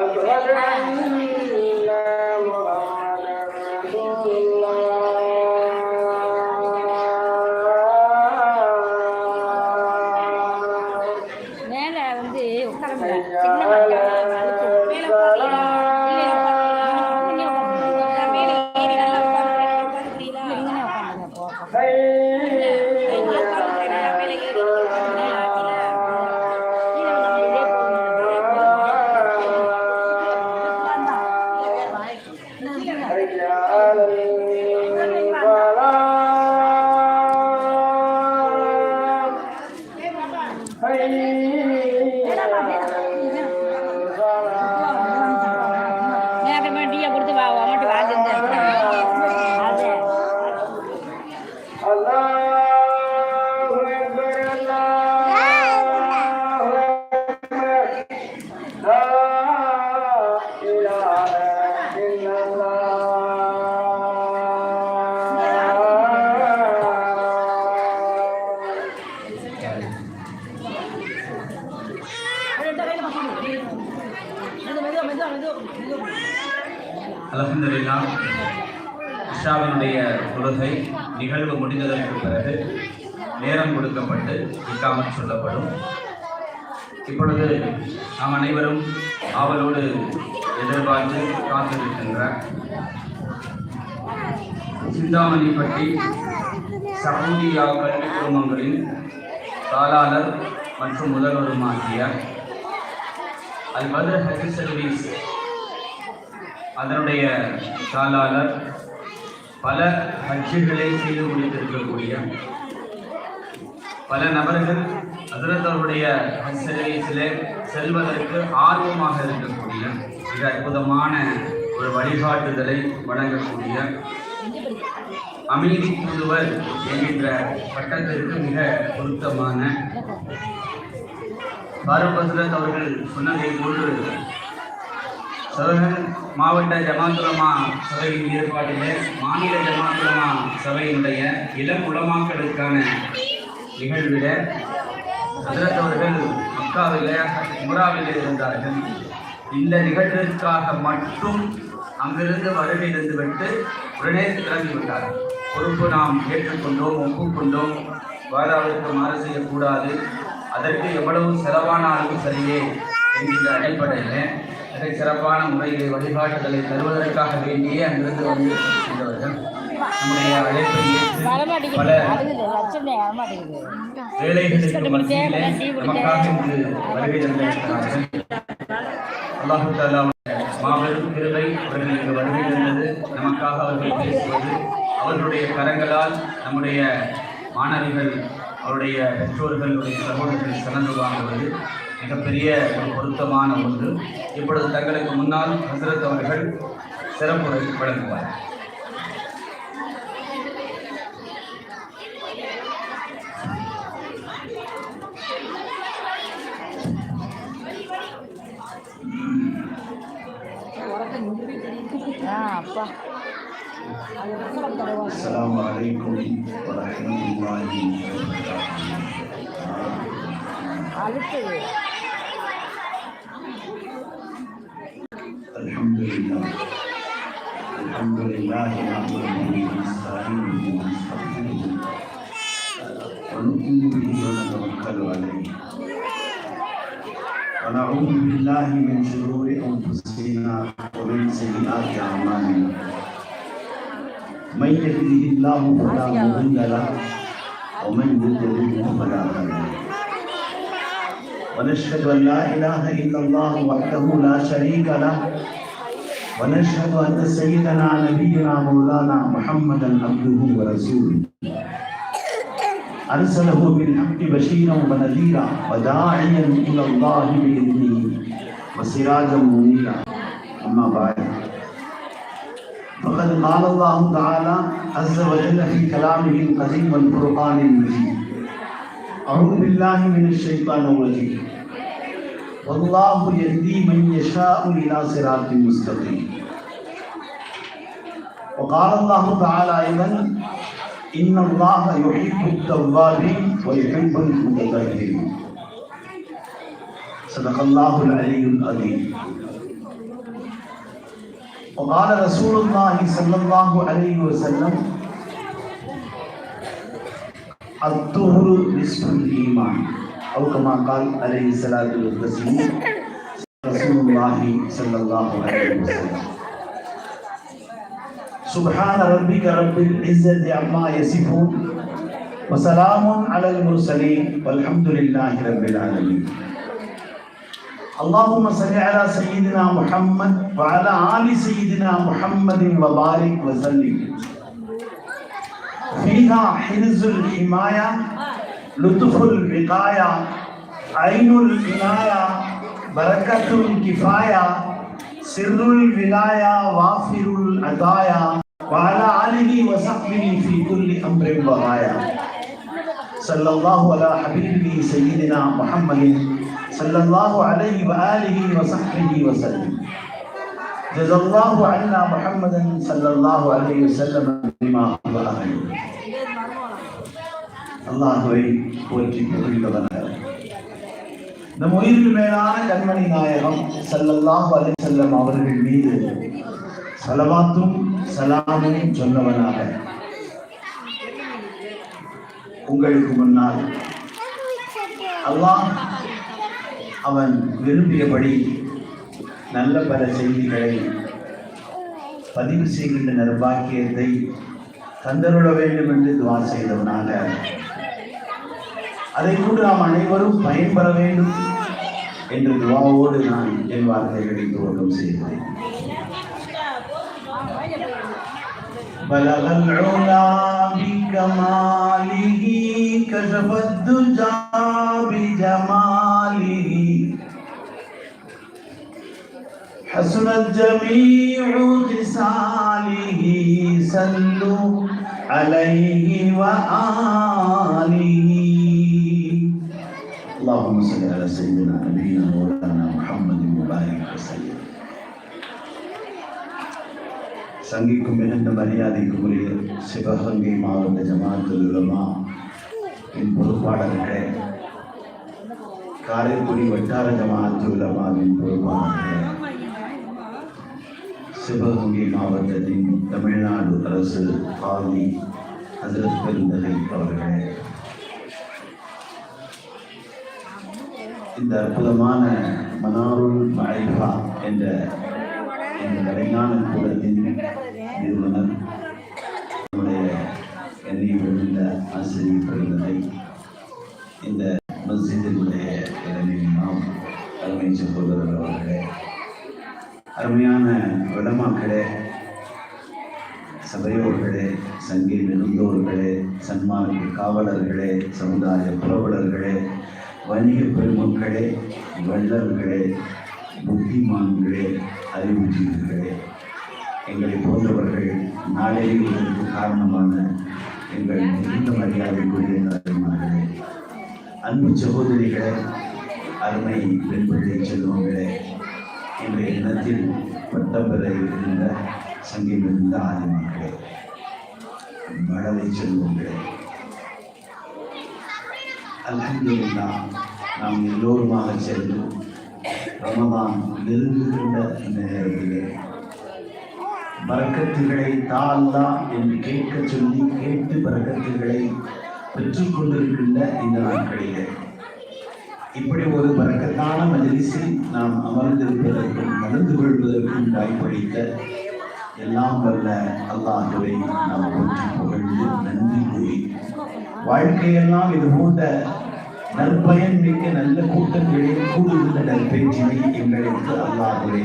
Agora தொழுகை நிகழ்வு முடிந்ததற்கு பிறகு நேரம் கொடுக்கப்பட்டு இக்காமல் சொல்லப்படும். இப்பொழுது நாம் அனைவரும் அவளோடு எதிர்பார்த்து காத்திருக்கின்ற சிந்தாமணிப்பட்டி சவுதியா கல்வி குடும்பங்களின் தாளாளர் மற்றும் முதல்வருமாகிய அல் பதர் ஹரி சர்வீஸ் அதனுடைய தாளாளர் பல கட்சிகளை செய்து முடித்திருக்கக்கூடிய பல நபர்கள் ஹசரத் அவருடைய செல்வதற்கு ஆர்வமாக இருக்கக்கூடிய மிக அற்புதமான ஒரு வழிகாட்டுதலை வழங்கக்கூடிய அமைதி தூதுவர் என்கின்ற பட்டத்திற்கு மிக பொருத்தமான பாரபத்ரத் அவர்கள் சொன்னதை போன்று சதகன் மாவட்ட ஜமாத்துலமா சபையின் ஏற்பாட்டிலே மாநில ஜமாத்துலமா சபையினுடைய இளம் உலமாக்களுக்கான நிகழ்விட ஹசரத் அவர்கள் மக்காவிலே இருந்தார்கள். இந்த நிகழ்விற்காக மட்டும் அங்கிருந்து வருகை விட்டு உடனே கிளம்பிவிட்டார் பொறுப்பு நாம் ஏற்றுக்கொண்டோம் ஒப்புக்கொண்டோம். வாதாவிற்கு மாறு செய்யக்கூடாது. அதற்கு எவ்வளவு செலவானாலும் சரியே என்கின்ற அடிப்படையில் மிக சிறப்பான முறையில் வழிகாட்டுதலை தருவதற்காக வேண்டியே அங்கிருந்து வந்து சென்றவர்கள். நம்முடைய அழைப்பை பல வேலைகளுக்கு மத்தியிலே நமக்காக வருகை தந்திருக்கிறார்கள். அல்லாஹு தாலா மாபெரும் கிருபை வருகை தந்தது. நமக்காக அவர்கள் பேசுவது அவர்களுடைய கரங்களால் நம்முடைய மாணவிகள் அவருடைய பெற்றோர்களுடைய சகோதரர்கள் கலந்து வாங்குவது. மிகப்பெரிய ஒரு பொருத்தமான ஒன்று இப்பொழுது தங்களுக்கு முன்னால் ஹசரத் அவர்கள் சிறப்புரை வழங்குவார் ஆ அப்பா السلام عليكم ورحمة الله وبركاته لله الحمد لله نحمده ونستعينه ونستغفره ونؤمن به ونتوكل عليه ونعوذ بالله من شرور انفسنا ومن سيئات اعمالنا من يهده الله فلا مضل له ومن يضلل فلا هادي له ونشهد أن لا إله إلا الله وحده لا شريك له ونشهد أن سيدنا نبينا مولانا محمدا عبده ورسوله. أرسله بالحق بشيرا ونذيرا وداعيا إلى الله بإذنه وسراجا منيرا. أما بعد فقد قال الله تعالى عز وجل في كلامه القديم والفرقان المجيد أعوذ بالله من الشيطان الرجيم. والله يهدي من يشاء إلى صراط مستقيم. وقال الله تعالى أيضا إن الله يحب التوابين ويحب المتطهرين. صدق الله العلي العظيم. وقال رسول الله صلى الله عليه وسلم الطهر نصف الإيمان. أو كما قال عليه الصلاة والتسليم رسول الله صلى الله عليه وسلم. سبحان ربك رب العزة عما يصفون وسلام على المرسلين والحمد لله رب العالمين. اللهم صل على سيدنا محمد وعلى آل سيدنا محمد وبارك وسلم. فيها حرز الحماية لطف الوقاية عين العناية بركة الكفاية سر الولاية وافر العطايا وعلى آله وصحبه في كل أمر وغاية. صلى الله على حبيبه سيدنا محمد صلى الله عليه وآله وصحبه وسلم. جزا الله عنا محمدا صلى الله عليه وسلم بما هو أهل அல்லாஹுவை போற்றி புகழ்ந்தவனர் நம் உயிருக்கு மேலான கண்மணி நாயகம் ஸல்லல்லாஹு அலைஹி செல்லும் அவர்கள் மீது சலவாத்தும் சலாமும் சொன்னவனாக. உங்களுக்கு முன்னால் அல்லாஹ் அவன் விரும்பியபடி நல்ல பல செய்திகளை பதிவு செய்கின்ற நிர்பாக்கியத்தை தந்தருள வேண்டும் என்று துவா செய்தவனாக. அதை கொண்டு நாம் அனைவரும் பயன்பெற வேண்டும் என்ற துவாவோடு நான் என் வார்த்தைகளை துவக்கம் செய்கிறேன் بلغ العلا بكماله كشف الدجى بجماله حسنت جميع خصاله صلوا عليه وآله اللهم صل على سيدنا نبينا مولانا محمد وبارك وسلم சங்கிக்கும் மிகுந்த மரியாதைக்குரிய சிவகங்கை மாவட்ட ஜமாத்துல் உலமா என் பொறுப்பாளர்களே காரைக்குடி வட்டார ஜமாத்து உலமாவின் பொறுப்பாளர்களே சிவகங்கை மாவட்டத்தின் தமிழ்நாடு அரசு ஆதி ஹசரத் பெருந்தகை அவர்களே இந்த அற்புதமான மனாருள் மழைபா என்ற இந்த கலைஞான கூடத்தின் நிறுவனர். நம்முடைய எண்ணெய் விழுந்த ஆசிரியர் பிறந்ததை இந்த மஸ்ஜிதினுடைய நாம் அருமை சகோதரர் அவர்களே அருமையான விடமாக்களே சபையோர்களே சங்கி நெருந்தோர்களே சன்மார்க்க காவலர்களே சமுதாய புறவலர்களே வணிக பெருமக்களே வள்ளல்களே புத்திமான்களே அறிவுஜீவர்களே எங்களை போன்றவர்கள் நாளையே இதற்கு காரணமான எங்கள் மிகுந்த மரியாதைக்குரிய தாய்மார்களே. அன்பு சகோதரிகளே அருமை பெண்பிள்ளை செல்வங்களே இன்றைய இனத்தில் பட்டம் பெற இருந்த சங்கம் இருந்த ஆதிமார்களே மழலை செல்வங்களே அல்ஹம்துலில்லா நாம் எல்லோருமாக சேர்ந்து ரமதான் நெருங்குகின்ற இந்த நேரத்திலே பரக்கத்துகளை தாழ்ந்தா என்று கேட்க சொல்லி கேட்டு பரக்கத்துகளை பெற்றுக் கொண்டிருக்கின்ற இந்த நாட்களிலே. இப்படி ஒரு பறக்கத்தான மஜலிஸில் நாம் அமர்ந்திருப்பதற்கும் நடந்து கொள்வதற்கும் வாய்ப்பளித்த எல்லாம் வல்ல அல்லாஹுவை நாம் போற்றி புகழ்ந்து நன்றி கூறி வாழ்க்கையெல்லாம் இது போன்ற நற்பயன் மிக்க நல்ல கூட்டங்களில் கூடுகின்ற நற்பேச்சினை எங்களுக்கு அல்லாதே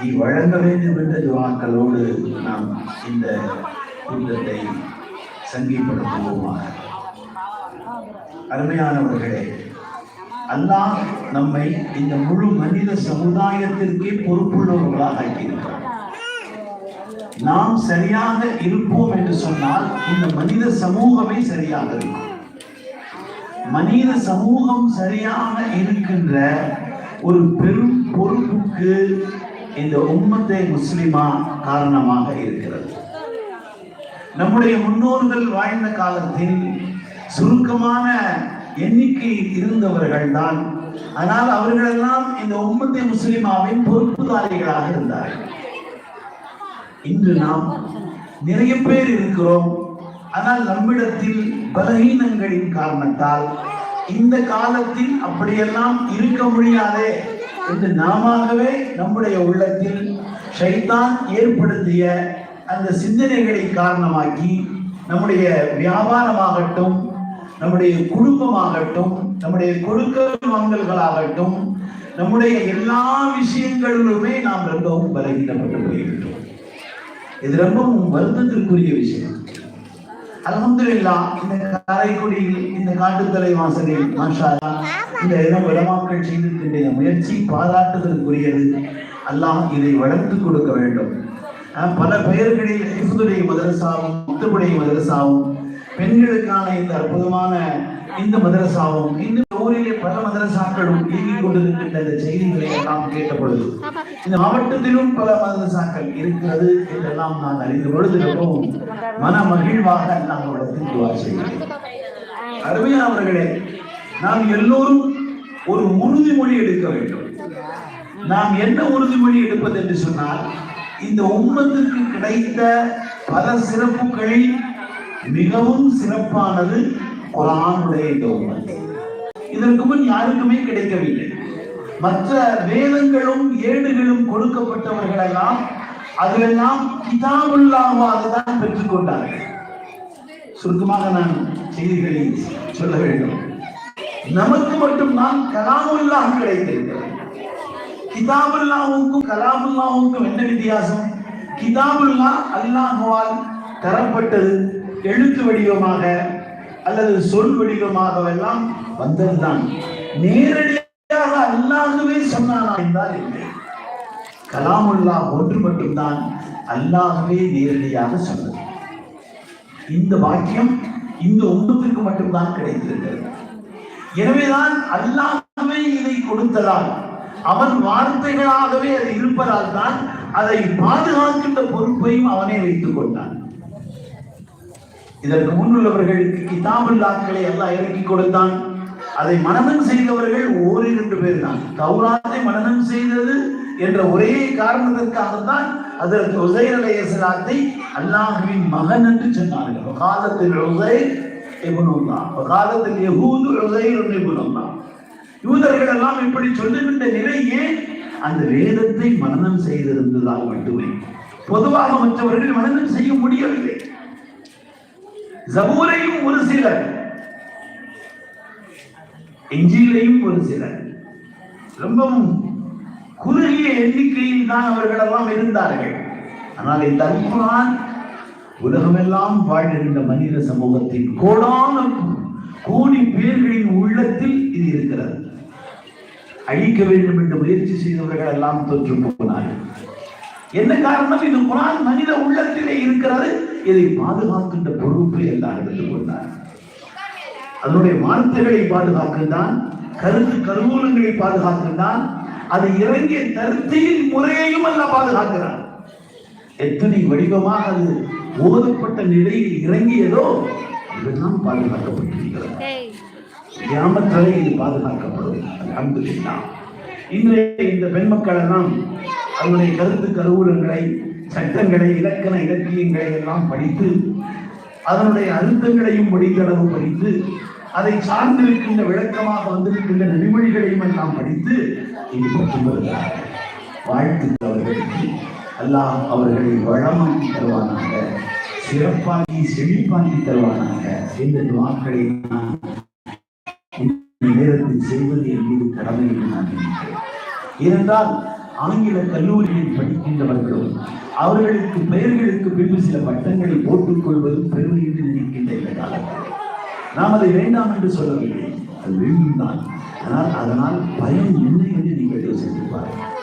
நீ வழங்க வேண்டும் என்ற துவாக்களோடு நாம் இந்த கூட்டத்தை சங்கிப்படுத்துவோமாக. அருமையானவர்களே அல்லாஹ் நம்மை இந்த முழு மனித சமுதாயத்திற்கே பொறுப்புள்ளவர்களாக ஆக்கியிருக்கிறார் நாம் சரியாக இருப்போம் என்று சொன்னால் இந்த மனித சமூகமே சரியாக இருக்கும். மனித சமூகம் சரியாக இருக்கின்ற ஒரு பெரும் பொறுப்புக்கு இந்த உம்மத்தை முஸ்லிமா காரணமாக இருக்கிறது. நம்முடைய முன்னோர்கள் வாழ்ந்த காலத்தில் சுருக்கமான எண்ணிக்கை இருந்தவர்கள் தான் ஆனால் அவர்களெல்லாம் இந்த உம்மத்தை முஸ்லிமாவின் பொறுப்புதாரிகளாக இருந்தார்கள். இன்று நாம் நிறைய பேர் இருக்கிறோம். ஆனால் நம்மிடத்தில் பலகீனங்களின் காரணத்தால் இந்த காலத்தில் அப்படியெல்லாம் இருக்க முடியாதே என்று நாமவே நம்முடைய உள்ளத்தில் ஷைத்தான் ஏற்படுத்திய அந்த சிந்தனைகளை காரணமாக்கி நம்முடைய வியாபாரமாகட்டும் நம்முடைய குடும்பமாகட்டும் நம்முடைய கொடுக்கல் வாங்கல்களாகட்டும் நம்முடைய எல்லா விஷயங்களிலுமே நாம் ரொம்பவும் பலகீனப்பட்டு போய்விட்டோம். இது ரொம்பவும் வருத்தத்திற்குரிய விஷயம். அலமதுல்லா இந்த காரைக்குடியில் இந்த காட்டுத்தலை வாசலில் மாஷா இந்த இடம் விளமாக்கள் செய்திருக்கின்ற இந்த முயற்சி பாராட்டுதலுக்குரியது. அல்லாஹ் இதை வளர்த்து கொடுக்க வேண்டும். பல பெயர்களில் ஹிஃபுதுடைய மதரசாவும் முத்துபுடைய மதரசாவும் பெண்களுக்கான இந்த அற்புதமான இந்த மதரசாவும் இன்னும் ஊரிலே பல மதரசாக்களும் இயங்கிக் கொண்டிருக்கின்ற இந்த செய்திகளை எல்லாம் கேட்ட பொழுது இந்த மாவட்டத்திலும் பல மதரசாக்கள் இருக்கிறது என்றெல்லாம் நான் அறிந்த பொழுது மிகவும் மன மகிழ்வாக நாங்களிடத்தில் துவா செய்கிறேன் அருமையானவர்களே நாம் எல்லோரும் ஒரு உறுதிமொழி எடுக்க வேண்டும். நாம் என்ன உறுதிமொழி எடுப்பது என்று சொன்னால் இந்த உம்மத்துக்கு கிடைத்த பல சிறப்புகளில் மிகவும் சிறப்பானது குரானுடைய இந்த உம்மத் இதற்கு முன் யாருக்குமே கிடைக்கவில்லை. மற்ற வேதங்களும் ஏடுகளும் கொடுக்கப்பட்டவர்களெல்லாம் அதிலெல்லாம் கிதாபுல்லாவாக தான் பெற்றுக்கொண்டார்கள் சுருக்கமாக நான் செய்திகளை சொல்ல வேண்டும். நமக்கு மட்டும் நான் கலாமுல்லாஹ் கிடைத்திருக்கிறேன் கிதாபுல்லாவுக்கும் கலாமுல்லாவுக்கும் என்ன வித்தியாசம்? கிதாபுல்லா அல்லாஹுவால் தரப்பட்டது எழுத்து வடிவமாக அல்லது சொல் வடிவமாக எல்லாம் வந்ததுதான். நேரடியாக அல்லாஹுவே சொன்னானா என்றால் இல்லை. கலாமுல்லா ஒன்று மட்டும்தான் அல்லாஹுவே நேரடியாக சொன்னது. இந்த வாக்கியம் இந்த ஒன்றுக்கு மட்டும்தான் கிடைத்திருக்கிறது. எனவேதான் அல்லாஹ்வே இதை கொடுத்ததால் அவன் வார்த்தைகளாகவே அது இருப்பதால் தான் அதை பாதுகாக்கின்ற பொறுப்பையும் அவனே வைத்துக் கொண்டான். இதற்கு முன்னுள்ளவர்களுக்கு கிதாபுல்லாக்களை எல்லாம் இறக்கி கொடுத்தான். அதை மனதம் செய்தவர்கள் ஓரிரண்டு பேர் தான் தௌராத்தை மனனம் செய்தது என்ற ஒரே காரணத்திற்காகத்தான் அதற்கு உசைர் அலையசலாத்தை அல்லாஹுவின் மகன் என்று சொன்னார்கள். காலத்தில் உசைர் இபுனுல்லா. காலத்தில் யஹூது உசைர் இபுனுல்லா. யூதர்கள் எல்லாம் இப்படி சொல்லுகின்ற நிலையே அந்த வேதத்தை மனனம் செய்திருந்ததால் மட்டுமே. பொதுவாக மற்றவர்கள் மனதம் செய்ய முடியவில்லை. ஜபூரையும் ஒரு சிலர் எஞ்சிலையும் ஒரு சிலர். ரொம்பவும் குறுகிய எண்ணிக்கையில் தான் அவர்கள் எல்லாம் இருந்தார்கள். ஆனால் இந்த அல்குரான் உலகமெல்லாம் வாழ்கின்ற மனித சமூகத்தின் கோடான கோடி பேர்களின் உள்ளத்தில் இது இருக்கிறது. அழிக்க வேண்டும் என்று முயற்சி செய்தவர்கள் எல்லாம் தோற்று போனார்கள். என்ன காரணம்? இது குரான் மனித உள்ளத்திலே இருக்கிறது. இதை பாதுகாக்கின்ற பொறுப்பு எல்லாம் எடுத்துக்கொண்டார்கள் அதனுடைய வார்த்தைகளை பாதுகாக்கின்றான் கருத்து கருவூலங்களை பாதுகாக்கின்றான் அது இறங்கிய தருத்தியின் முறையையும் அல்ல பாதுகாக்கிறான். எத்தனை வடிவமாக அது ஓதப்பட்ட நிலையில் இறங்கியதோ இதெல்லாம் பாதுகாக்கப்பட்டிருக்கிறது. கிராமத்திலே இது பாதுகாக்கப்படும். அல்ஹம்துலில்லாஹ் இன்றைய இந்த பெண் மக்கள் எல்லாம் அவருடைய கருத்து கருவூலங்களை சட்டங்களை இலக்கண இலக்கியங்களை எல்லாம் படித்து அதனுடைய அழுத்தங்களையும் முடிந்தளவு படித்து அதை சார்ந்திருக்கின்ற விளக்கமாக வந்திருக்கின்ற நெறிமொழிகளையும் எல்லாம் படித்து இங்கு பெற்று வாழ்த்து அவர்களுக்கு அல்லாஹ் அவர்களை வளமாக்கி தருவானாக சிறப்பாகி செழிப்பாக்கி தருவானாக இந்த வாக்களை நான் நேரத்தில் செய்வது என்பது மீது கடமை என்று நான் நினைக்கிறேன். இருந்தால் ஆங்கில கல்லூரியில் படிக்கின்றவர்களும் அவர்களுக்கு பெயர்களுக்கு பின்பு சில பட்டங்களை போட்டுக் கொள்வதும் பெருமை என்று நினைக்கின்ற இந்த நாம் அதை வேண்டாம் என்று சொல்லவில்லை. அது வேண்டும்தான். ஆனால் அதனால் பயன் என்ன என்று நீங்கள் யோசித்து பாருங்கள்.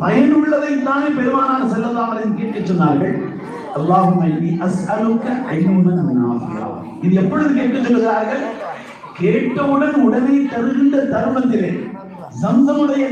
பயனுள்ளதை தானே பெருமானார் செல்லதாமரின் கேட்க சொன்னார்கள். இது எப்பொழுது கேட்க சொல்கிறார்கள்? கேட்டவுடன் உடனே தருகின்ற தருணத்திலே. சம்சமுடைய